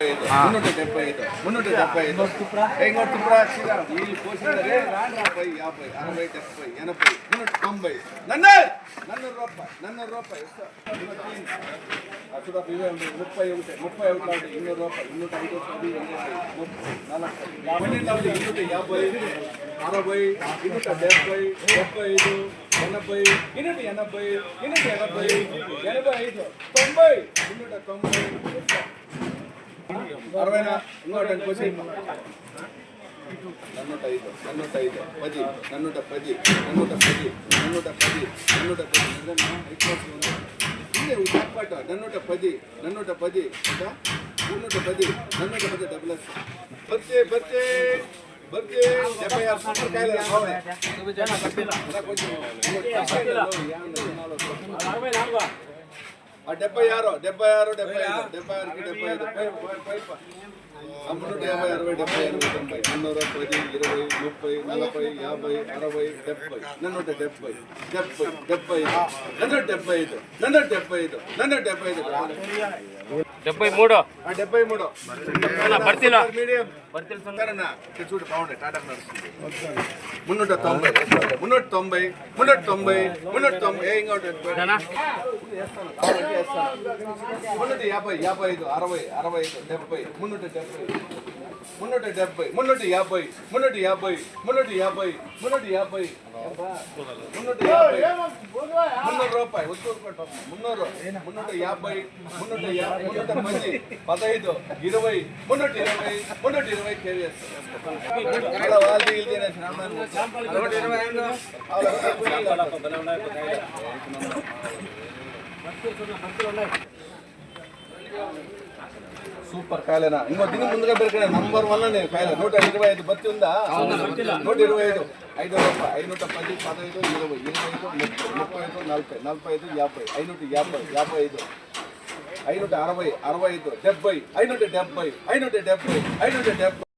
ಮುನ್ನೂರ ಡೆಬ್ಬೈ ಐದು ಮುನ್ನೂರ ಡೆಬ್ಬೈ ಐದು ಐನೂರು ತುಪ್ಪ ಸೀದಾ ಇಲ್ಲಿ ಕೋಸಿದರೆ ಯಾಭೈ ಯಾಭೈ ಅರವೈ ಡೆಬ್ಬೈ ಎನಭೈ ಮುನ್ನೂರ ತೊಂಬೈ ನನ್ನ ನನ್ನೂರು ರೂಪಾಯಿ ನನ್ನೂರು ರೂಪಾಯಿ ಸುಧಾಪ ಇವೆ ಒಂದು ಮುಪ್ಪೈ ಉಂಟೆ ಮುಪ್ಪೈ ಊಟ ಉಂಟು ಇನ್ನೂರು ರೂಪಾಯಿ ಇನ್ನೂರ ಐದು ರೂಪಾಯಿ ನಾಲ್ಕು ಇನ್ನೂರ ಯಾಭೈ ಅರವೈ ಇನ್ನೂರ ಡೆಬ್ಬೈ ಡೆಬ್ಬೈದು ఎనభై ఎనభై ఎనభై ఎనభై ఎనభై ఎనభై ఐదు తొంభై ఇన్నూట తొంభై అరవైనా ఇంకోటి ఇంకోటి నన్నూట ఐదు నన్నూట ఐదు పది నన్నూట పది నన్నూట పది నన్నూట పది నన్నూట పది నిజంగా ఎక్కువ ఉంది. ఇదే ఈ పాట నన్నూట పది నన్నూట పది ఇంకా నన్నూట పది నన్నూట పది డబుల్ ఎస్ బర్తే బర్తే బర్తే డెబ్బై ఆరు సూపర్ కాయలు రావాలి. అలా కొంచెం ఆ డెబ్బై ఆరు డెబ్బై ఆరు డెబ్బై ఐదు డెబ్బై ఆరుకి డెబ్బై ఐదు. మున్నూట యాభై అరవై డెబ్బై ఎనభై తొంభై పది ఇరవై ముప్పై నలభై యాభై అరవై డెబ్బై నన్నూట డెబ్బై డెబ్బై డెబ్బై నన్నూట డెబ్బై ఐదు డెబ్బై ఐదు నన్నూట డెబ్బై ఐదు డెబ్బై మూడు. డెబ్బై మూడు భర్తీలో. మీడియం భర్తీలు. చూడు బాగుండే. టాటా నడుస్తుంది. మున్నూట తొంభై. మున్నూట తొంభై. మున్నూట తొంభై. మున్నూట తొంభై. ఏ ఇంకోటి మున్నూట యాభై యాభై ఐదు అరవై అరవై ఐదు డెబ్బై. మున్నూట డెబ్బై. మున్నూట డెబ్బై మున్నూట యాభై మున్నూట యాభై మున్నూట యాభై మున్నూట యాభై. మున్నూట యాభై. మున్నూరు రూపాయి వస్తూ మున్నూరు మున్నూట యాభై మున్నూట యాభై మున్నూట పది పదహైదు ఇరవై మున్నూట ఇరవై మున్నూట ఇరవై కేవీఎస్. అలా సూపర్ కాయలేనా ఇంకో దీని ముందుగా పెరిగిన నంబర్ వన్ నేను కాయలే. నూట ఇరవై ఐదు బత్తి ఉందా? నూట ఇరవై ఐదు. ఐదు రూపాయలు ఐనూట పది పదహైదు ఇరవై. ఇరవై ఐదు ముప్పై. ముప్పై ఐదు నలభై. నలభై ఐదు యాభై. ఐనూట యాభై యాభై ఐదు. ఐనూట అరవై అరవై ఐదు డెబ్బై. ఐనూట డెబ్బై. ఐనూట డెబ్బై. ఐనూట డెబ్బై.